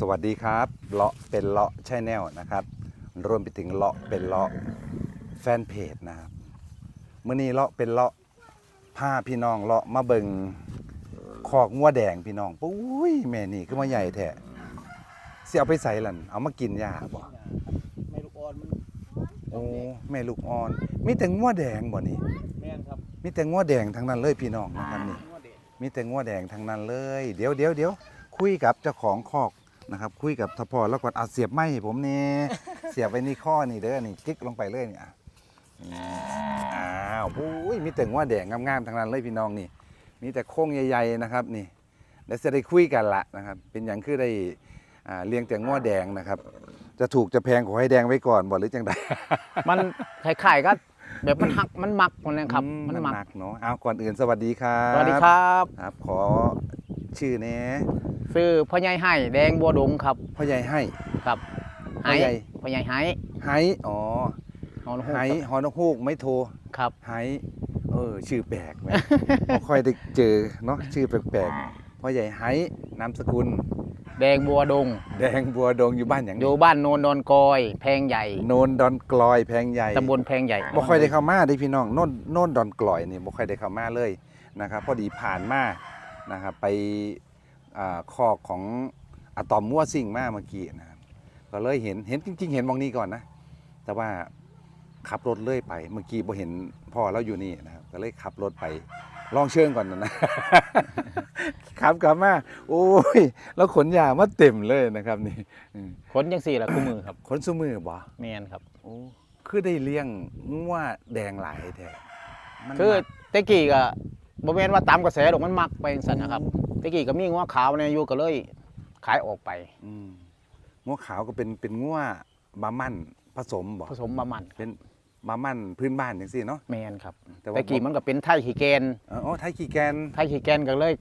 สวัสดีครับเลาะเป็นเลาะชแนลนะครับ รวมไปถึงเลาะเป็นเลาะแฟนเพจนะครับเมื่อนี้เลาะเป็นเลาะพาพี่น้องเลาะมาเบิงคอกงัวแดงพี่น้องปุ้ยแม่นี่คือมาใหญ่แท้เสียเอาไปใส่ลันเอามากินยาบ่ไม่ลูกอ่อนมันโอ้แม่ลูกอ่อน มีแต่งัวแดงบ่นี่แม่นครับมีแต่งัวแดงทั้งนั้นเลยพี่น้องนะครับนี่ งัวเด็กมีแต่งัวแดงทั้งนั้นเลย เดี๋ยวเดี๋ยวเดี๋ยวคุยกับเจ้าของคอก นะครับคุยกับทพอแล้วก่อนเอาเสียบไม้ให้ผมเนี่ยเสียบไปนี่ข้อนี่เด้อนี่กิ๊กลงไปเลยเนี่ยนี่อ้าวโอ้ยมีแต่งัวแดงงามๆทั้งนั้นเลยพี่น้องนี่ มีแต่โค้งใหญ่ๆนะครับนี่เดี๋ยวจะได้คุยกันละนะครับ เป็นอย่างคือได้อ่าเลี้ยงแต่งัวแดงนะครับ จะถูกจะแพงขอให้แดงไว้ก่อนบ่หรือจังใดมันคล้ายๆก็แบบมันหักมันมักคนนะครับอืมันมักหนักเนาะเอาก่อนอื่นสวัสดีครับ สวัสดีครับครับ ขอชื่อแหน่ ซื้อพ่อใหญ่ให้แดงบัวดงครับพ่อใหญ่ให้ครับพ่อใหญ่พ่อใหญ่ให้ไฮอ๋อนอนหูไฮฮอนกฮูกไม่โทรครับไฮเออชื่อแปลกไหมบ่ค่อยได้เจอเนาะชื่อแปลกๆพ่อใหญ่ไฮนามสกุล แดงบัวดง แดงบัวดงอยู่บ้านอย่างอยู่บ้านโนนดอนกอย แพงใหญ่ โนนดอนกลอยแพงใหญ่ตำบลแพงใหญ่บ่ค่อยได้เข้ามาเด้พี่น้องโนนโนนดอนกลอยนี่บ่ค่อยได้เข้ามาเลยนะครับพอดีผ่านมานะครับไปอ่า คอกของอะตอมมั่วซิ่งมาเมื่อกี้นะครับก็เลยเห็นเห็นจริง ๆ เห็นมองนี้ก่อนนะ แต่ว่าขับรถเลื่อยไปเมื่อกี้บ่เห็นพ่อเราอยู่นี่นะครับก็เลยขับรถไปลองเชิงก่อนนะนะขับกลับมาโอ้ยแล้วขนยามาเต็มเลยนะครับนี่อืมขนจังสี่ละคู่มือครับขนสุมือบ่แม่นครับโอ้คือได้เลี้ยงงัวแดงหลายแท้มันคือมักแตะกี้ก็ บ่แม่นว่าตามกระแสดอกมันมักไปจังซั่นนะครับแตะกี้ก็มีงัวขาวเนี่ยอยู่ก็เลยขายออกไปอืมงัวขาวก็เป็นเป็นงัวบามั่นผสมบ่ผสมมามันเป็นบามั่นพื้นบ้านจังซี่เนาะแม่นครับแต่ว่าแตะกี้มันก็เป็นไทยขี้แกนเอออ๋อไทยขี้แกนไทยขี้แกนก็เลย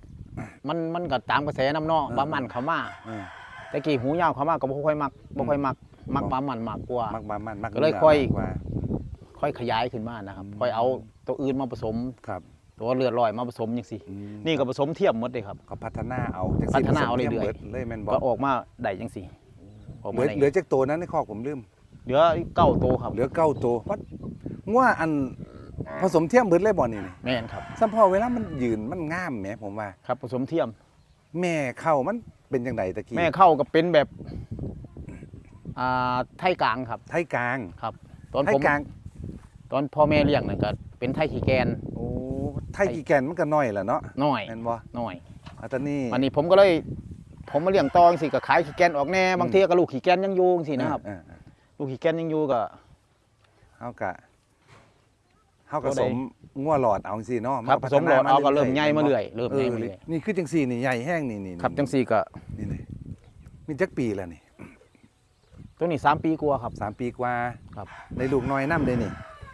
มันมันก็ตามกระแสน้ำเนอกเออบามันเขามาเออแต่กี้หูยาวเขามาก็บ่ค่อยมักบ่ค่อยมักมักบอกบามันมากกว่ามักบามั่นมักก็เลยนื้ค่อยมากกว่าค่อยขยายขึ้นมานะครับอืมค่อยเอาตัวอื่นมาผสมครับ ตัวเลือดลอยมาผสมจังซี่อืมนี่ก็ผสมเทียมหมดเลยครับก็พัฒนาเอาจังพัฒนาเอาผสมเรื่อยๆบิดเลยแม่นบ่ก็ออกมาได้จังซี่ออกเหมาลือได้เหลือจักตัวนั้นในคอกผมลืมเหลือเก้าตัวครับเหลือเก้าตัววัดงัวอันผสมเทียมเบิดเลยบ่นี่นี่แม่นครับสัมพอเวลามันยืนมันงามแหมผมว่าครับผสมเทียม แม่เข้ามันเป็นจังไดตะกี้แม่เข้าก็เป็นแบบอ่าไทยกลางครับ ไทยกลางครับ ตอนไทผยมกลาง ตอนพ่อแม่เลี้ยงนั่นก็เป็นไทยขี้แกนโอ้ ไทยกี่แกนมันก็น้อยแหละเนาะน้อยแม่นบ่น้อยอันตอนนี้อันนี้ผมก็เลย ผมมาเลี้ยงตอจังสิก็ขายขี้แกนออกแน่บางทีก็ลูกขี้แกนยังอยู่จังสินะครับเออเออลูกขี้แกนยังอยู่ก็เฮากะเฮากะตัวใดสมงัวหลอดเอาจังซี่เนาะครับผพัฒสมหลอดนาเอาก็รื่เริ่ยมๆใหญ่มาเรื่อยเริ่มเอใหญ่อมาเรื่อยนี่คือจังซี่นี่ใหญ่แห้งนี่นี่ครับจังสี่ก็นี่นี่มีจักปีแล้วนี่ตัวนี้สามปีกว่าครับสามปีกว่าครับได้ลูกน้อยนํเลยนี่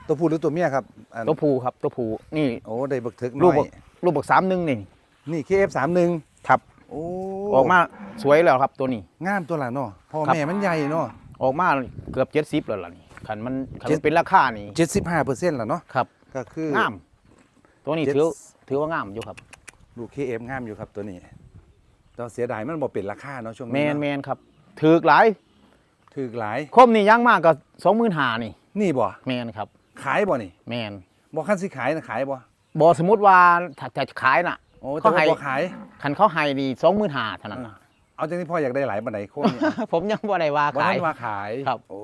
ตัวผู้หรือตัวเมียครับอันตัวผูครับตัวผูนี่โอ้ได้บักถึกลูน้กอยบักลูกบักสามหนึ่งนี่นี่ KF31 ครับโอ้ออกมาสวยแล้วครับตัวนี้ งามตัวละเนาะพ่อครับแม่มันใหญ่เนาะออกมาเกือบเจ็ดสิบแล้วล่ะนี่ขันมันขันเจ็มัดนเป็นราคานี่75%แล้วเนาะครับก็คืองาม ตัวนี้เจ็ดถือถือว่างามอยู่ครับลูก KF งามอยู่ครับตัวนี้แต่เสียดายมันบ่เป็นราคาเนาะช่วงแมนี้นแมเนาะนครับถือกหลายถูกหลายคมนี่ย่างมากก็สองหมื่นหานี่ นี่บ่แมนครับ ขายบ่นี่แมนบ่คันสิขายนะขายบ่บอสมมติว่าถ้าจะขายน่ะ โอ้เขาแต่ให้ว่าบ่ขาย คันเขาให้นี่สองหมื่นหาเท่านั้นน่ะเอาจังนี้พ่ออยากได้หลายปานใดโคนนี่ผมยังบ่ได้ว่าบ่ขายทันว่าขายครับ โอ้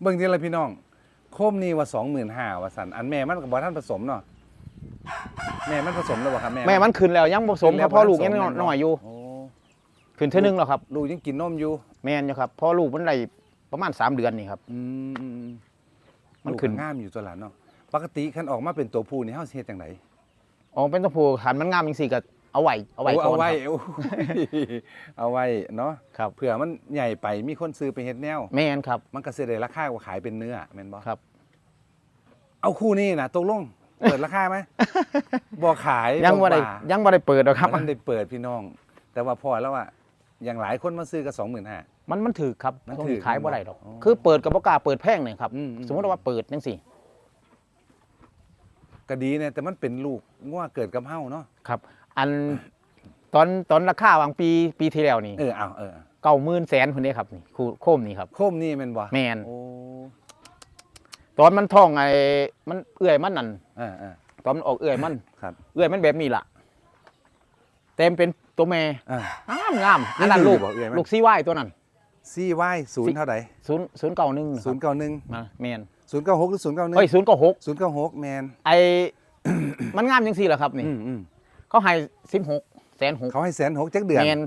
เบิ่งทีละพี่น้อง โคมนี่ว่า25,000ว่าซั่นอันแม่มันก็บ่ทันผสมเนาะแม่มันผสมแล้วบ่ครับแม่แม่มันขึ้นแล้วยังผสมครับพ่อลูกยังน้อยอยู่โอ้ขึ้นเท่านึงแล้วครับ ลูกยังกินนมอยู่แม่นอยู่ครับพ่อลูกมันได้ประมาณสามเดือนนี่ครับอืมอื มอืมมันลูกขึ้นก็งามอยู่ตัวหลานเนาะปกติคันออกมาเป็นตัวผู้นี่เฮาสิเฮ็ดจังไดอ๋อเป็นตัวผู้หันมันงามจริงๆก็เอาไว้เอาไว้โอ้ก่เอาอนไว้ครับโอ้ยเอาไว้เนาะครับเผื่อมันใหญ่ไปมีคนซื้อไปเฮ็ดแนว แม่นครับ มันก็สิได้ราคากว่าขายเป็นเนื้อแม่นบ่ครับ เอาคู่นี้นะตกลงเปิดราคาไหม บ่ขายยังบ่ได้ว่ายังบ่ได้เปิดหรอกครับ มันได้เปิดพี่น้อง แต่ว่าพอแล้วอะ อย่างหลายคนมาซื้อก็25,000มันมันถือครับมันต้องถือขายบ่ได้หรอก อ๋อคือเปิดกับบ่กล้าเปิดแพงเลยครับ อืมอืม สมมติว่าเปิดจังซี่ก็ดีเนี่ยแต่มันเป็นลูกงัวเกิดกับเฮาเนาะครับ อันตอนตอนราคาบางปีปีที่แล้วนี่เออเอาเออเก้าหมื่นแสนคนนี้ครับนี่คูโคมนี่ครับ โคมนี่แม่นบ่แมนโอ้ตอนมันท้องไอ้มันเอื้อยมันนั่นอ่าอ่าตอนมันออกเอื้อยมัน ครับ เอื้อยมันแบบนี้ล่ะ เต็มเป็น ตัวแม่อ่างามงามอันนั้นนี่ลูกบอกเอื้อยมัน ลูกซีไว้ตัวนั้นซีวายศูนย์เท่าไหร่ศูนย์ศูนย์เก้าหนึ่งศูนย์เก้าหนึ่งมาแมนศูนย์เก้าหกหรือศูนย์เก้าหนึ่งเอ้ยศูนย์เก้าหกศูนย์เก้าหกแมนไอ มันงามจังสี่เหรอครับนี่ อืมอืมเขาให้สิบหกแสนหกเขาให้แสนหกจักเดือนแมน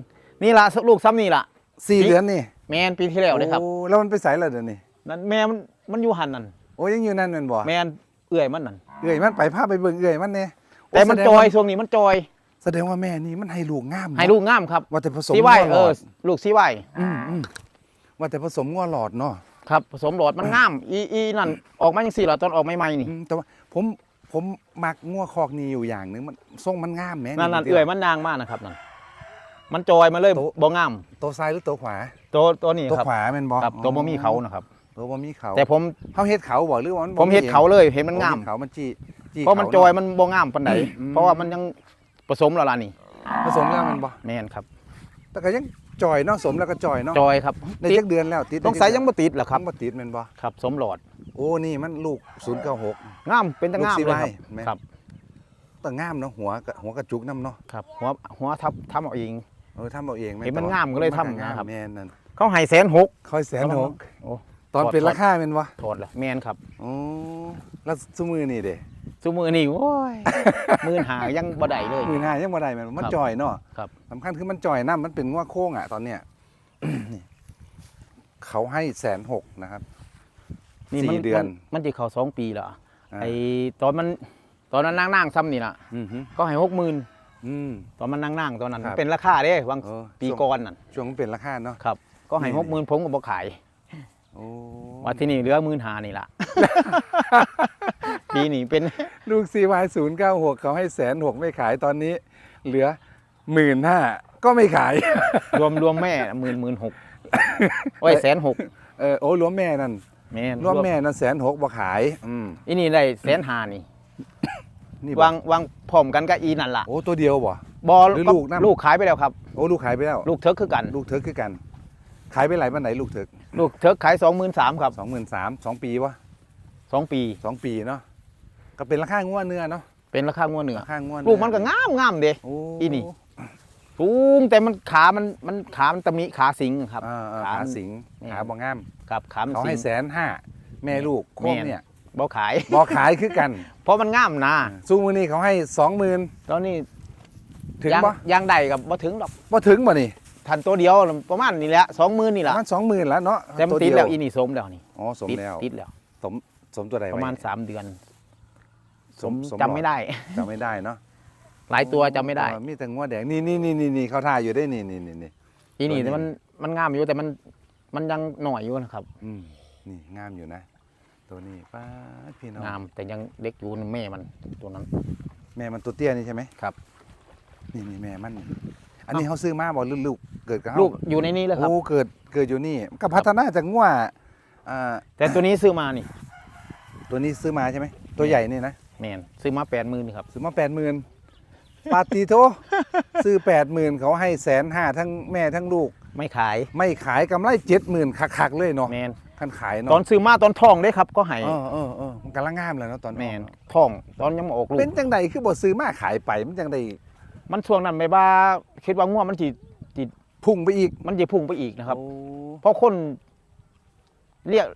นี่ละลูกซ้ำนี่ละสี่ปีเดือนนี่แมนปีที่แล้วเลยครับโอ้แล้วมันไปใส่ละเดือนนี่นั่นแม่มันมันอยู่หันนั่นโอ้ยังอยู่นั่นแม่นบ่แมนเอื้อยมันนั่นเอื่อยมันไปพาไปเบิ่งเอื่อยมันเนี่ยแต่มันจอยช่วงนี้มันจอย แสดงว่าแม่นี่มันให้ลูกงามเนอะให้ลูกงามครับว่าแต่ผสมซีไว้ง้อหเอลออดลูกซีไว้อืมอืมว่าแต่ผสมง้อหลอดเนาะครับผสมหลอดมันงามอีอีนั่นออกมาจังสี่เหรอตอนออกใหม่ๆนี่อืมแต่ว่าผมผมมักง้อคอกนี่อยู่อย่างหนึงมันทรงมันงามแหมนั่นนั่นดี๋วเอื้อยมันนางมากนะครับนั่นมันจอยมาเลยโต๊ะบ่งามตัวซ้ายหรือตัวขวา ตัวตัวนี้ตัวครับขวาแม่นบ่ครับตัวบ่มีเขานะครับ ตัวบ่มีเขาแต่ผมเฮาเฮ็ดเขาบ่หรือว่ามันบ่ผมเห็ดเขาเลยเห็นมันงามโอ้เฮ็ดเขามันจี้จี้เพราะมันขจอยเาะมันบ่งามปานใดอืมเพราะว่ามันยัง ผสมแล้วล่ะนี่ผสมแล้วมันบ่แม่นครับ แต่ก็ยังจอยเนาะสมแล้วก็จอยเนาะจอยครับได้ติดจักเดือนแล้วติดต้องใส่ยังบ่ติดเหรอครับยังบ่ติดแม่นบ่ครับ สมหลอดโอ้นี่มันลูก 096 งามเป็นตะงามลูกเลยครับ CY แม่นครับแต่งามเนาะหัวกะหัวกระจุกน้ำเนาะครับหัวหัวทับทำเอาเอง เออทำเอาเองเห็นมันงามก็เลยทำนะครับ แม่นนั่นเขาให้แสนหกค่อยแสนหกโอ้ ตอนถอด เป็นถอดราคาเป็นวะโทษละแม่นครับโอ้แล้วซุมือนี่เด้ ซุมือนี่โอ้ยมือหายังบ่ได้เลยมือหน้ายังบ่ได้แม่นมันครับจ่อยเนาะครับ สำคัญคือมันจ่อยน้ำมันเป็นงัวโค้งอะตอนเนี้ย นี่เขาให้แสนหกนะครับนี่สี่มัเดือน มัมันจะเข้าสองปีแล้วาไอ้ตอนมันตอนนั้นนางๆซ้ำนี่ล่ะ อือฮึก็ให้หกหมื่นอืม ตอนมันนางๆตอนนั้นครับ เป็นราคาเด้วางเออปีช่วงก่อนนั่นช่วงมันเป็นราคาเนาะ ครับ ก็ให้นี่ หกหมื่นผมก็บ่ขายโอ้ว่าที่นี่เหลือหมื่นหานี่ล่ะ ปีนี้เป็นลูก CY ศูนย์เก้าหกเขาให้แสนหกไม่ขายตอนนี้ เหลือหมื่นห้าก็ไม่ขาย รวมรวมแม่หมื่นหมื่นหกโอ้ยแสนหกเออโอ้รวมแม่นั่นแม่นรวมแม่นั่นแสนหกบ่ขายอืมอีนี่ได้แสนหานี่นี่บ่วางวางพร้อมกันกับอีนั่นล่ะโอ้ตัวเดียวบ่ บอหรือลูกนำลูกขายไปแล้วครับ โอ้ลูกขายไปแล้ว ลูกเทิร์กคือกัน ลูกเถิกคือกัน ขายไปหลายปันไหนลูกเถิกลูกเทิร์กขายสองหมื่นสามครับสองหมื่นสามสองปีวะสองปีสองปีเนาะ ก็เป็นราคางัวเนื้อเนาะเป็นราคางัวเหนือราคางัวเอลูกมันก็งามงามเด้ โอ้อีนี่ สูงแต่มันขามันมันขามันตะมิขาสิงครับ อ่าอ่าขาขาสิงนี่ขาบ่งามครับขามันเขาสิให้งแสนห้าแม่ลูกโคมแม่น เนี่ยบ่ขายบ่ขายคือกัน เพราะมันงามนะสู้มือนี้เขาให้สองหมื่นตอนนี้ถึงยางปะยางใดกับบ่ถึงหรอกบ่ถึงบ่นี่ทันตัวเดียวประมาณนี้แหละสองหมื่นนี่ปแหละระมาณสองหมื่นแล้วเนาะแต่มันตัวติดเยแล้วอีนี่สมแล้วนี่อ๋อสมติดแล้วติดแล้ว สมสมตัวใดประไว้มาณสามเดือน สมสมจำไม่ได้ จำไม่ได้เนาะหลายตัวจำไม่ได้เออมีแต่งัวแดงนี่นี่นี่นี่นี่เขาท่าอยู่ได้นี่นี่นี่นี่ อีนี่ตัวนี้ แต่มันมันงามอยู่แต่มันมันยังหน่อยอยู่นะครับ อืมนี่งามอยู่นะ ตัวนี้ป้าดพี่น้องงามแต่ยังเล็กอยู่นี่แม่มันตัวนั้นแม่มันตัวเตี้ยนี่ใช่ไหมครับ นี่นี่แม่มันอันนี้เขาซื้อมาบอกลูกๆเกิดกับเขาลูกอยู่ในนี้เลยครับ โอ้เกิดเกิดอยู่นี่ก็พัฒนาจากงัวอ่าแต่ตัวนี้ซื้อมานี่ตัวนี้ซื้อมาใช่ไหมตัวใหญ่นี่นะ แมนซื้อมาแปดหมื่นครับ ซื้อมาแปดหมื่นปาติโทซื้อแปดหมื่นเขาให้แสนห้าทั้งแม่ทั้งลูก ไม่ขายไม่ขายกำไรเจ็ดหมื่นคักๆเลยเนาะแมนท่านขายตอเนาะนซื้อมาตอนท้องได้ครับก็ให้เออเออเออมันกำลังงามเลยเนาะตอนแมนี้นท้องตอนยังมาออกลูกเป็นจังใดคือบ่ซื้อมาขายไปมันจังใดมันช่วงนั้นไม่บ้าคิดว่าง่วงมันจีพุ่งไปอีกมันจะพุ่งไปอีกนะครับโอ้เพราะคนเรียก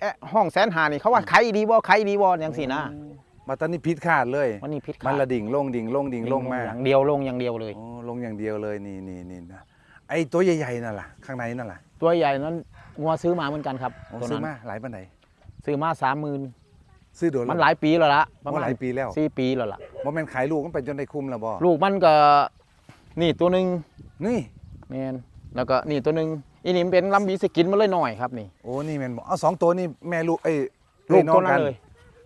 เอะห้องแสนหานี่เขาว่าขายดีบ่ขายดีบ่อย่างสินะมาตอนนี้พิษขาดเลยมันนี่พิษมันขาดละดิ่งลงดิ่งลงดิ่งลงมาอย่างเดียวลงอย่างเดียวเลย โอ้ลงอย่างเดียวเลยนี่นี่นี่นะไอ้ตัวใหญ่ๆนั่นล่ะ ข้างในนั่นล่ะตัวใหญ่นั้นงัวซื้อมาเหมือนกันครับโอ้ตัวซื้อนั้นมาหลายปันไหนซื้อมาสามหมื่นซื้อโดนมันหลายปีแล้วละประว่ามาณหลายปีแล้วสี่ปีแล้วล่ะ บ่แม่นขายลูกมันไปจนได้คุ้มแล้วบ่ลูกมันก็นี่ตัวหนึ่งนี่ แมนแล้วก็นี่ตัวหนึ่ง อีนี่มันเป็นลำบีสกินมาเลยหน่อยครับนี่ โอ้นี่แม่นบ่เอาสองตัวนี่แม่ลูกเอ้ยลูกอ้น้อตัวงนั้กันเลย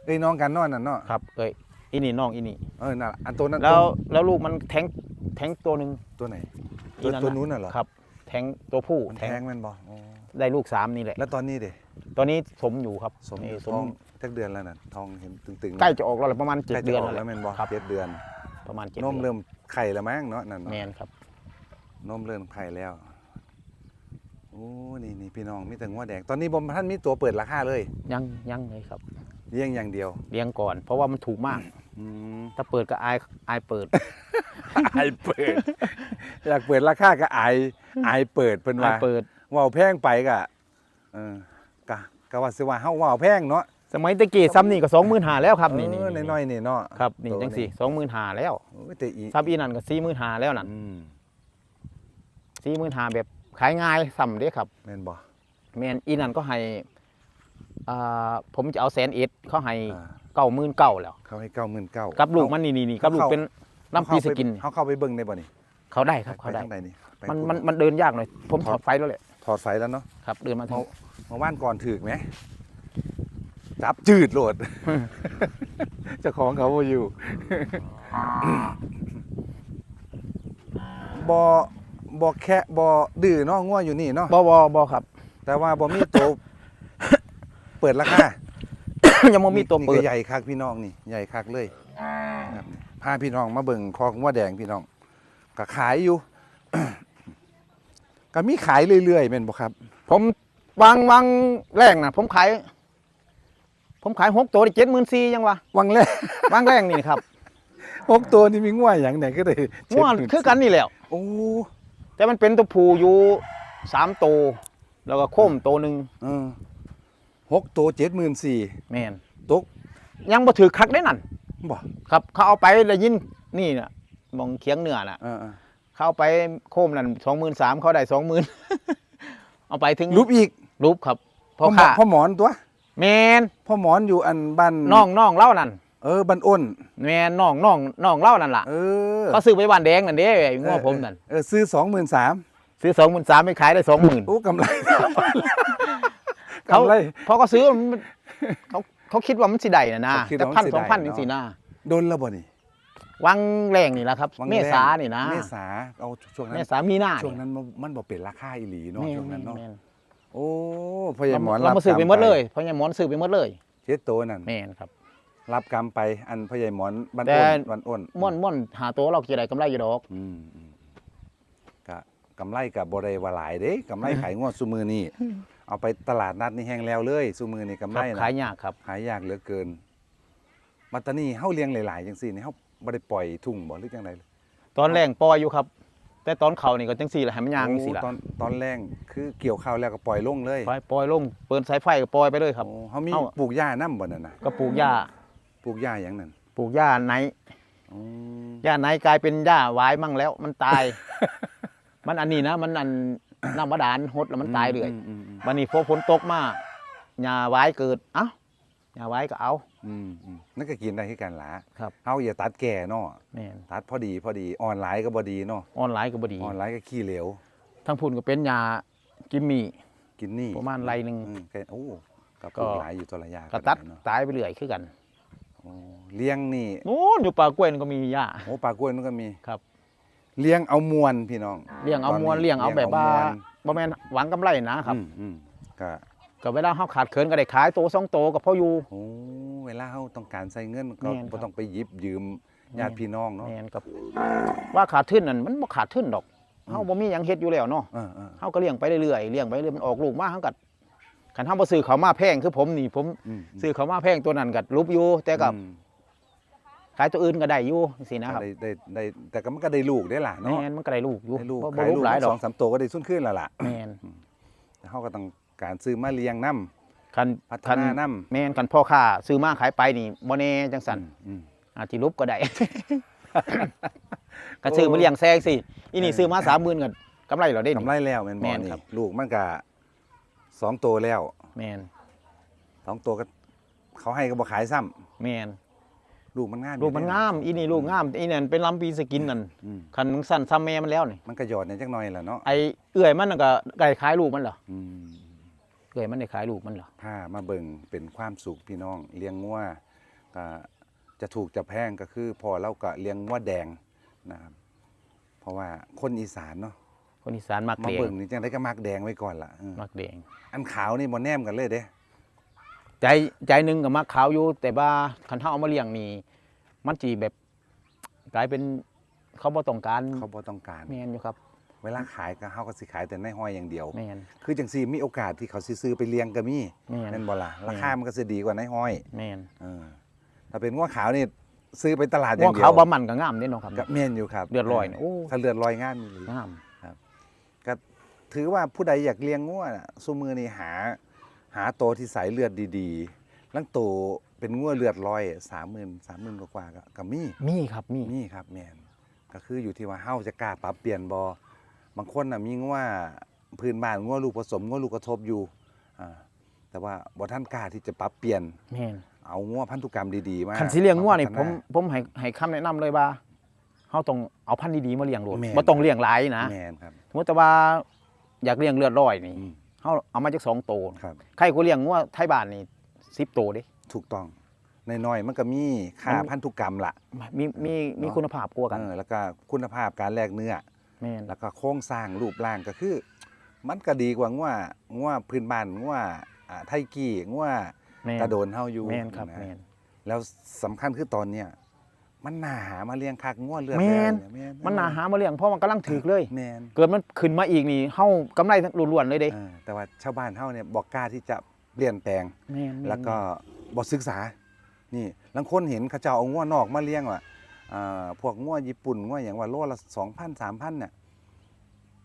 เอ้ยน้องกันเนอนนั่นเนาะครับเอ้ยอีนี่น้องอีนี่เออนั่นล่ะอันตัวนั้นแล้วแล้วลูกมันแทงแทงตัวหนึ่งตัวไหนอีตัวนั่นตัวน่ะนู้นน่ะเหรอครับ แทงตัวผู้มันแทแทงงแม่นบ่อ๋อได้ลูกสามนี่แหละแล้วตอนนี้เด้ตอนนี้สมอยู่ครับสมนี่ทองจักเดือนแล้วน่ะทองเห็นตึงๆใกล้จะออกแล้วล่ะประมาณเจ็ดใกล้จะเดือนออกแล้แล้ววแม่นบ่ครับเจ็ดเดือนประมาณเจ็ดนมเดือนเริ่มไข่แล้วมั้งเนาะนั่นแมเนาะนครับนมเลื่อนไผ่แล้ว โอ้นี่นี่พี่น้องมีแต่งัวแดงตอนนี้บอมท่านมีตัวเปิดราคาเลยยังยังเลยครับเลี้ยงอย่างเดียวเลี้ยงก่อน เพราะว่ามันถูกมาก อืมถ้าเปิดก็อายอายเปิดอายเปิด อยากเปิดราคาก็อายอายเปิดเพิ่นอาว่ายเปิด ว่าวแพงไปก็เออกะกะว่าสิว่าเฮาว่าวแพงเนาะสมัยตะกี้ซ้ำนี่ก็สองหมื่นหาแล้วครับนี่เออน้อยๆนี่เนาะครับนี่จังสี่สองหมื่นหาแล้วโอ้ยแต่อีซับอีนั่นก็สี่หมื่นหาแล้วนั่นอืมสี่หมื่นหาแบบ ขายง่ายซ้ำเด้ครับแม่นบ่แมนอีนั่นก็ให้อ่าผมจะเอาแสนเอ็ดเขาให้อ่าเก้าหมื่นเก้าแล้ว เขาให้99,000กับลูกมันนี่นี่นี่กับลูกเขาเป็นน้ำปีสกินเฮาเข้าไปเบิ่งได้บ่นี่เขาได้ครับเขาไปได้ทางใดนี่ไปมันพูดมันมันเดินยากหน่อยผมถอดไฟแล้วแหละถอดไฟแล้วเนาะครับเดินมาทางเมื่อวานก่อนถึกไหมจับจืดโหลดเจ้าของเขาบ่อยู่บอ บอแค่บอดื้อเนาะง่วอยู่นี่เนาะบอบอบอครับ แต่ว่าบอมีตัวเปิดราคายังไม่มีตัวเปินี่ดก็ใหญ่คักพี่น้องนี่ใหญ่คักเลยครับพาพี่น้องมาเบิ่งคอกงัวแดงพี่น้องก็ขายอยู่ก็มีขายเรื่อยๆเป็นบ่ครับ ผมวางวางแรงนะผมขาย ผมขายหกตัวได้เจ็ดหมื่นสี่ยังวะวังแรกวางแรงนี่ครับหกตัวนี่มีง่วอย่างไหนก็ได้ง่วนคือกันนี่แหล้วโอ้ แต่มันเป็นตัวผู้อยู่สามตัวแล้วก็โค้มตัวหนึ่งเออหกตัวเจ็ดหมื่นสี่แมนตกยังบ่ถือคักได้นั่นบ่ครับ เขาเอาไปได้ยินนี่น่ะมองเคียงเหนือน่ะเออเออเขาเอาไปโค้มนั่นสองหมื่นสามเขาได้สองหมื่นเอาไปถึงรูปอีกรูปครับพพ่ออหมอค่าพ่อหมอนตัวแมนพ่อหมอนอยู่อันบ้านน้องน้องเล่านั่น เออบ้านอ้นแมนน้องน้องน้องเล่านั่นล่ะเออเขาซื้อไปบ้านแดงนั่นเด้ไอ้ง้อผมนั่นเออซื้อสองหมื่นสามซื้อสองหมื่นสามไปขายได้สองหมื่นโอ้กำไรเขากำไรพอเขาซื้อมันเขาเขาคิดว่ามันสิได้นะนะเขาคิดแต่ว่ามัพันนสิสองพันได้ยังสินะโดนแล้วบ่นี่วังแรงนี่แหละครับวังเมแรงษานี่นะเมษาเอาช่วงนั้เมนษามีหน้าช่วงนั้นมันมันบ่เป็นราคาอีหลีเนาะแม่ช่วงนั้นเนาะแม่โอ้พ่อใหญ่หมอนเรารับมาซื้อกรไปรหมดเลยเพราะยังหมอนซื้อไปหมดเลยเจ็ดตัวนั่นแม่นครับ รับกรรมไปอันพ่อใหญ่หมอนบ้านแต่อ้นบ้านอ้นม่อนม่อนหาตัวเรากี่ไรกำไรอยู่ดอกอืมอืมกะกำไรกับบริวาหลายเด้กำไรขายงวดซุมือนี่เอาไปตลาดนัดนี่แห้งแล้วเลยซุมือนี่กำคไรรับนะขายยากครับหายากเหลือเกินมาตานี่เฮาเลี้ยงหลายๆจังซี่นี่เฮาบ่ได้ปล่อยทุ่งบ่หรือจังไดตอนแรงปล่อยอยู่ครับ แต่ตอนเขานี่ก็จังสี่แหละให้มันยางจังสี่ละโอ้ตอนตอนแรงคือเกี่ยวข้าวแล้วก็ปล่อยลงเลยปล่อยปล่อยลงเปิดสายไฟก็ปล่อยไปเลยครับโอ้เฮามีเอ้าปลูกหญ้านํบ่นั่นน่ะก็ปลูกหญ้า ปลูกหญ้าหยังนั่นปลูกหญ้าไหนอืมหญ้าไหนกลายเป็นหญ้าหวายมั่งแล้ว มันตาย มันอันนี้นะ มันอันน้ำบาดาลหดแล้วมันตายเลยอืมอืมอืมวันนี้พอฝนตกมาหญ้าหวายเกิดเอ้าหญ้าหวายก็เอา อืมอืมนั่นก็กินได้คือกันหล่ะครับ เฮาอย่าตัดแก่เนาะแม่นตัดพอดีพอดีออนไลน์ก็บ่ดีเนาะออนไลน์ก็บ่ดี ออนไลน์ก็ขี้เหลวทั้งพุ่นก็เป็นหญ้ากิมมี่ กินนี่ประมาณไรหนึ่งอืมก็โอ้กับก็ปลูกหลายอยู่ตัวละอยางก็ตัดไเนาะตายไปเรื่อยคือกัน โอ้เลี้ยงนี่นู้นอยู่ป่ากล้วยนั่นก็มีหญ้า โอ้ปลากล้วยมันก็มีครับ เลี้ยงเอามวนพี่น้องเลี้ยงเอาตนมวนนี้เลี้ยงเอาแบบว่าลี้ยงบ่แม่นหวังกำไรนะครับอืมอืมก็ก็เวลาเฮาขาดเขินก็ได้ขายโตสองโตก็พออยู่ โอ้เวลาเฮาต้องการใส่เงินก็แม่นครับ บ่ต้องไปหยิบยืมญาติพี่น้องเนาะ แม่นกับว่าขาดทุนนั่นมันบ่ขาดทุนดอกเฮาบ่มีหยังเฮ็ดอยู่แล้วเนาะเออเออเฮาก็เลี้ยงไปเรื่อยๆเลี้ยงไปเรื่อยมันออกลูกมาเฮาก็ คันเฮาบ่ซื้อเขามาแพงคือผมนี่ผมอืมซื้อเขามาแพงตัวนั้นก็รูปอยู่แต่ก็อืมขายตัวอื่นก็ได้อยู่จังซี่นะครับได้ได้ได้แต่ก็มันก็ได้ลูกได้ล่ะเนาะแม่นมันก็ได้ลูกอยู่ได้ลูกบ่บ่ขายลูลูกกหลายดอสกองสามตัวก็ได้สุนขึ้นแล้วล่ะแม่นแต่เฮาก็ต้องการซื้อมาเลี้ยงนํคันพัฒคันนานํแม่นคันพ่อค้าซื้อมาขายไปนี่บ่แน่จังซั่นอืมอาจสิรูปก็ได้ก็ซื้อมาเลี้ยงแซงสิอีนี่ซื้อมา30,000ก็กำไรแล้วเด้กำนี่ไรแล้วแม่นบ่แม่นนี่ครับลูกมันก็ สองตัวแล้วแม่นสองตัวก็ เขาให้ก็บ่ขายซ้ำแม่นลูกมันงามลูกมันอยู่งามอีนี่ลูกงามอีนั่นเป็นลำปีสกินนั่นอืมคันมึงสั่นซ้ำแม่มันแล้วนี่มันก็หยอดในจักหน่อยแหละเนาะไอเอื่อยมันน่ะก็ไก่ขายลูกมันเหรออืมเอื่อยมันได้ขายลูกมันเหรอถ้ามาเบิ่งเป็นความสุขพี่น้องเลี้ยงงัวก็จะถูกจะแพงก็คือพอเราก็เลี้ยงงัวแดงนะครับเพราะว่าคนอีสานเนาะ คนอีสานมักมาแดงเบิ่งนี่จังได้ก็มักแดงไว้ก่อนล่ะเออมักแดง อันขาวนี่บ่แนมกันเลยเด้ใจใจหนึงก็มักขาวอยู่ แต่ว่าคันเฮาเอามาเลี้ยงนี่มันสิแบบ กลายเป็นเขาบ่ต้องการเขาบ่ต้องการ แม่นอยู่ครับโเวลาขายก็เฮาก็สิขายแต่ในห้อยอย่างเดียว แม่นคือจังซี่มีโอกาสที่เขาสิซื้อไปเลี้ยงก็มีแม่นแม่นบ่ล่ะแม่นราคามันก็สิดีกว่าในห้อยแม่นเออถ้าเป็นงัวขาวนี่ซื้อไปตลาดองัย่าวงเดียขาววบ่มันก็งามเด้เนาะครับ ก็แม่นอยู่ครับเลือดลอยเนี่ยโอ้ ถ้าเลือดลอยงามอีหลีงามก็ ถือว่าผู้ใดอยากเลี้ยงงัวน่ะซุมือนี่หา หาโตวที่สายเลือดดีๆลังโตวเป็นงัวเลือดลอย30,000 30,000กว่าๆก็ก็มี มีครับมีมีครับแม่นก็คืออยู่ที่ว่าเฮาจะกล้าปรับเปลี่ยนบ่บางคนน่ะมีงัวพื้นบ้านงัวลูกผสมงัวลูกกระทบอยู่อ่าแต่ว่าบ่ท่านกล้าที่จะปรับเปลี่ยน แม่นเอางัวพันธุกรรมดีๆมาคันสิเลี้ยงงัวนี่าผพัมฒาผมให้ให้คำแนะนำเลยว่าเฮาต้องเอาพันธุ์ดีๆมาเลี้ยงโลดแม่น บ่ต้องเลี้ยงหลายนะแม่นครับ สมมุติแต่ว่า อยากเลี้ยงเลือดร้อยนี่อืมเฮาเอามาจากสองโตวครับ ใครก็เลี้ยงงัวไทยบ้านนี่10โตวเด้ถูกต้องน้อยๆมันก็มีค่ามัน พันธุกรรมล่ะ มีมีมีเนาะ คุณภาพกว่ากันเออแล้วก็คุณภาพการแลกเนื้อ แม่นแล้วก็โครงสร้างรูปร่างก็คือ มันก็ดีกว่างัวงัวพื้นบ้านงัวอ่าไทกี้งัวแม่นกระโดนเฮาอยู่แม่นครับนะแม่นแล้วสำคัญคือตอนเนี้ย มันน่าหามาเลี้ยงคักงัวเลือดแม่นแม่นมันน่าหามาเลี้ยงเพราะมันกำลังถึกเลย แม่นเกิดมันขึ้นมาอีกนี่เฮากำไรล้วนๆเลยเด้เออแต่ว่าชาวบ้านเฮาเนี่ยบ่กล้าที่จะเปลี่ยนแปลง แม่นม่นแล้วก็บ่ศึกษา นี่ลังคนเห็นเขาเจ้าเอางัวนอกมาเลี้ยงว่ะอ่าพวกงัวญี่ปุ่นงัวอย่างว่าโลละ2,000 3,000เนี่ย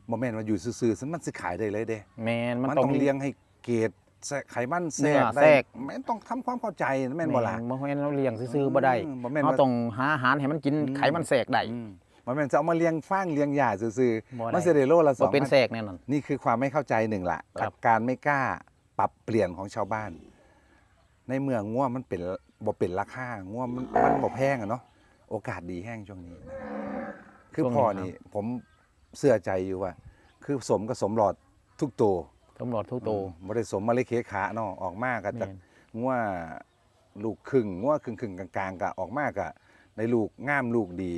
บ่แม่นว่าอยู่ซื่อๆซึ่งมันสิขายได้เลยเด้ แม่นมันมันต้ต้อองงเลี้ยงให้เกรด แทรกไขมันแทรเนื้กอได้แทรกแม่นต้องทำความเข้าใจนะแม่นบ่ล่ะ บ่แม่นเราเลี้ยงซื่อๆบ่ได้อืมบ่แม่นเราว่าต้องหาอาหารให้มันกินอืม ไขมันแทรกได้ อืมบ่แม่นจะเอามาเลี้ยงฟางเลี้ยงหญ้าซื่อบ่ๆได้มันสิได้โลละบ่เป็น2,000แทรกแน่นอน นี่คือความไม่เข้าใจหนึ่งละครับกับการไม่กล้าปรับเปลี่ยนของชาวบ้าน ในเมืองง่วมันเป็นบ่เป็นราคาง่วมันมันบ่แพงอะเนาะโอกาสดีแห้งช่วงนี้นะคือพ่อนี่ผมเสื่อใจอยู่ว่า คือสมกับสมหลอดทุกตัว ตำรวจทุกโตอืมบ่ได้สมมาเลยเคขาเนาะออกมาก็จะแม่นง่วลูกครึ่งง่วครึ่งครึ่งๆกลางๆก็ออกมาก็ในลูกงามลูกดี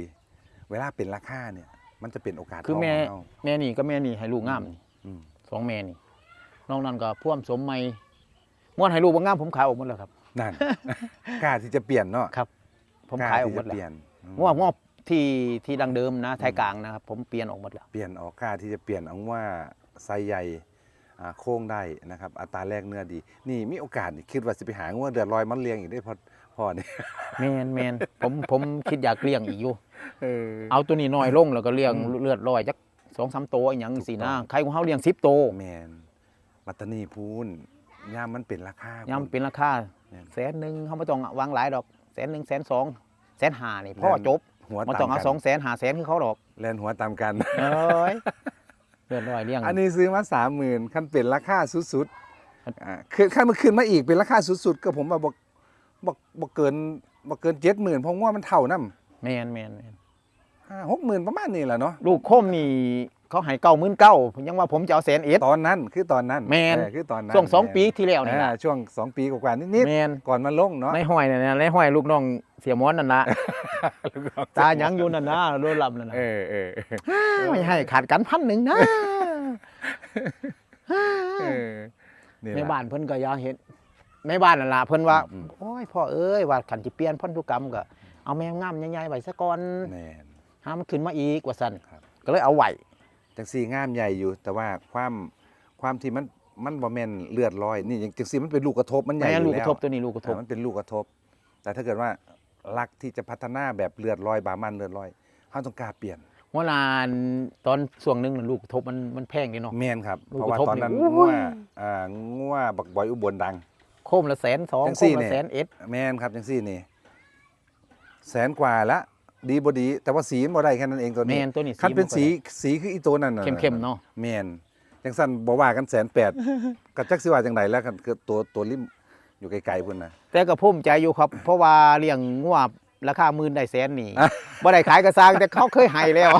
เวลาเป็นราคาเนี่ย มันจะเป็นโอกาสคือทงแม่ของเราแม่นี่ก็แม่นี่ให้ลูกงามนี่อืมสองแม่นี่นอกนั้นก็พ่วมสมใหม่ม่วนให้ลูกบ่งามผมขายออกหมดแล้วครับ นั่น กล้าที่จะเปลี่ยนเนาะครับ ผมล้ขายออกที่หมจะดแล้วเปลี่ยนอืมง่วงวที่ที่ดังเดิมนะไทยกลางนะครับ ผมเปลี่ยนออกหมดแล้ว เปลี่ยนออกกล้าที่จะเปลี่ยนเอาว่าไซส์ใหญ่อ่า โค้งได้นะครับอัตราแรกเนื้อดี นี่มีโอกาสนี่คิดว่าสิไปหางัวเดือดลอยมันเลี้ยงอีกได้พอพอนี่แมนแมนผมผมคิดอยากเลี้ยงอีกอยู่เออเอาตัวนี้น้อยลงแล้วก็เลี้ยงอืมเลือดลอยจักสองสามตัวอหย่างสีหน้าถูกต้องใครของเขาเลี้ยงสิบตัวแมนปัตตานีพูนยามมันเป็นราคาย่ำเป็นราคาแม่นแสนหนึ่งเขาไม่ต้องวางหลายดอกแสนหนึ่งแสนสองแสนห้านี่พ่อแม่นจบหัวมันตาต้องมเอากันสองแสนหาแสนคือเขาดอกแลนหัวตามกันเอ้ย เลือดลอยเลี้ยงอันนี้ซื้อมาสามหมื่นขั้นเป็นราคาสุดๆอ่าคือขั้นมันขึ้นมาอีกเป็นราคาสุดๆก็ผมว่าบอกบอกบอกเกินบอกเกินเจ็ดหมื่นเพราะว่ามันเท่าน้ำแมนแมนแมนห้าหกหมื่นประมาณนี้แหละเนาะลูกโคมนี่ เขาให้เก้าหมื่นเก้ายังว่าผมจะเอาแสนเอ็ดตอนนั้นคือตอนนั้นแม่นเออคือตอนนั้นช่วงสองแม่นปีที่แล้วนี่อ่านะช่วงสองปีกว่าๆนิดแมนๆก่อนมาลงเนาะในห้อยนั่นนะในห้อยลูกน้องเสียม้อนนั่นนะตายังอยู่นั่นนะรวดลำนั่นนะเออเออไม่ให้ขาดกันพันหนึ่งนะเออนี่ในล่ะบ้านเพิ่นก็อยากเห็นในบ้านนั่นล่ะเพิ่นว่าอืมโอ้ยพ่อเอ้ยว่าขันจิเปลี่ยนพันธุกรรมก็เอาแมวงามใหญ่ๆไว้ซะก่อนแม่นห้ามนขึ้นมาอีกว่าซั่นครับก็เลยเอาไว้ จังซี่งามใหญ่อยู่ แต่ว่าความความที่มันมันบ่แม่นเลือดลอยนี่จังซี่มันเป็นลูกกระทบมันใหญ่แม่อยู่ลูกกแล้ระวทบตัวนี้ลูกกระทบ อ่ามันเป็นลูกกระทบ แต่ถ้าเกิดว่ารักที่จะพัฒนาแบบเลือดลอยบามันเลือดลอยเฮาต้องกล้าเปลี่ยนเมื่อนานตอนช่วงหนึงน่ะลูกกระทบมันมันแพงนี่เนาะ แม่นครับ ลูกเพราะว่ากระทบตอนนั้นนี่งัวโอ้ยอ่างัวบักบอยอุบลดัง โคมละแสนสองจังโคซี่มละเนี่ยแสนเอ็ดแม่นครับจังซี่นี่ แสนกว่าละ ดีบ่ดี แต่ว่าสีมันบ่ได้แค่นั้นเองตัวแมนี้นตัวนี้คันเป็นสีบ่ค่สีคืออีตัวนั่นน่ะอยได้เข้มๆเนาะแม่นจังซั่นบ่ว่ากันแสนแปดก็จักสิว่าจังไดแล้วกันคือตัวตัวริมอยู่ไกลๆพุ่นน่ะแต่ก็ภูมิใจอยู่ครับ เพราะว่าเลี้ยงงัวราคาหมื่นได้แสนนี่อะบ่ได้ขายกระซางแต่เขาเคยให้แล้ว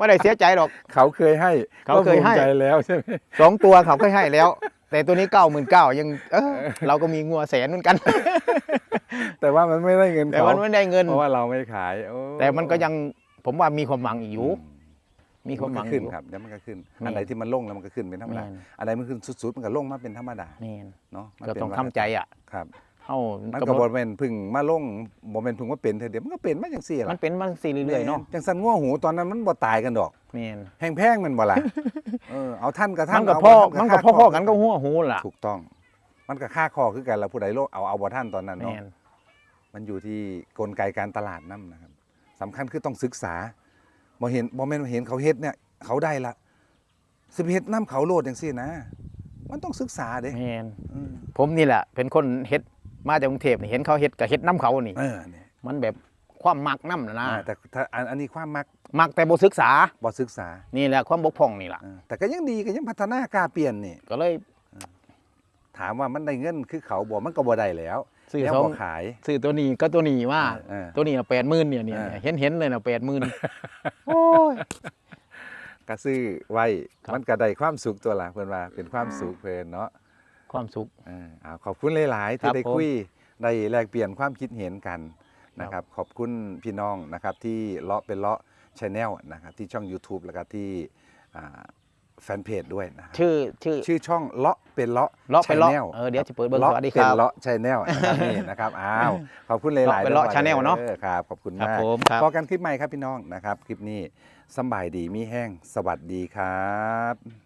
บ่ได้เสียใจหรอก เขาเคยให้ เขาเคยให้ก็ภูมิใจแล้วใช่ไหมสองตัวเขาเคยให้แล้ว แต่ตัวนี้เก้าหมื่นเก้ายังเออเราก็มีงัวแสนเหมือนกัน แต่ว่ามันไม่ได้เงินแต่เขามันไม่ได้เงิน เพราะว่าเราไม่ขายโอ้แต่มันก็ยังผมว่ามีความหวังอีกอยู่อืมีความหวังนอก็ขึ้นยู่ครับเดี๋ยวมันก็ขึ้นแม่นอันไหนที่มันลงแล้วมันก็ขึ้นเป็นธรรมดาแม่นอันไหนมันขึ้นสุดๆมันก็ลงมาเป็นธรรมดาแม่นเนาะมันก็เป็นต้องวัฏทำใจอะครับ เฮเฮามันกำก็หนบ่ดแม่นเพึ่งมาลงบ่แม่นเพึ่งว่าเป็นเธอเดี๋ยวมันก็เป็นมาจังซี่มัล่ะนเป็นมันสิเรื่อยๆเนาะจังสันง่วหูตอนนั้นมันบ่ตายกันดอกแม่นแห้งแพงแมันบ่ล่ะเออเอาท่านกับท่ามันนก็เอาพ่อบ่ท่ามันก็ค่าพ่อๆกันก็หัวหูล่ะถูกต้อง มันก็ค่าคอคือกันแล้วผู้ใดโลกเอาเอาบ่ท่านตอนนั้นเนาะแม่นมันอยู่ที่กลไกการตลาดนํนะครับสำคัญคือต้องศึกษาบ่เห็นบ่แม่นว่าเห็นเขาเฮ็ดเนี่ย เขาได้ละสิไปเฮ็ดน้เขาโลดจังซี่นะ มันต้องศึกษาเด้แม่นเออผมนี่แหละเป็นคนเฮ็ด มาจากกรุงเทพนี่เห็นเขาเฮ็ดก็เฮ็ดน้ำเขานี่ เออเนี่ยมันแบบความมักน้ำนะนะอ่าแต่ถ้าอันอันนี้ความมักมักแต่บ่ศึกษาบ่ศึกษานี่แหละความบกพร่องนี่ล่ะเออแต่ก็ยังดีก็ยังพัฒนากล้าเปลี่ยนนี่ ก็เลยถามว่ามันได้เงินคือเขาบ่มันก็บ่ได้แล้วซื้อแล้วสองบ่ขาย ซื้อตัวนี้ก็ตัวนี้ว่าเออตัวนี้แปดหมื่นเนี่ยเนี่ยเออ เห็นเห็นเลยนะแปดหมื่น โอ้ย ก็ซื้อไว้ครับ มันก็ได้ความสุขตัวละเพิ่นว่าเป็นความสุขเพิ่นเนาะ ความสุขเออเอาขอบคุณหลายๆครัที่บได้ผมคุยได้แลกเปลี่ยนความคิดเห็นกันนะคครัรับบขอบคุณพี่น้องนะครับที่เลาะเป็นเลาะชแนลนะครับที่ช่อง YouTube แล้วก็ที่อ่าแฟนเพจด้วยนะครับชื่อชื่อชื่อช่องเลาะเป็นเลาะเลาะเป็นเลาะ Channel เออเดี๋ยวจะเปิดเบิ่งเลาะสวัสดีครับเป็นเลาะชแนลนะครับนี่นะครับอ้าวขอบคุณหลายๆเลาะเป็นเลาะด้ว Channel เนาะออครับขอบคุณครับมากผมครับพอกันคลิปใหม่ครับพี่น้องนะครับ คลิปนี้สำบายดีมีแห้งสวัสดีครับ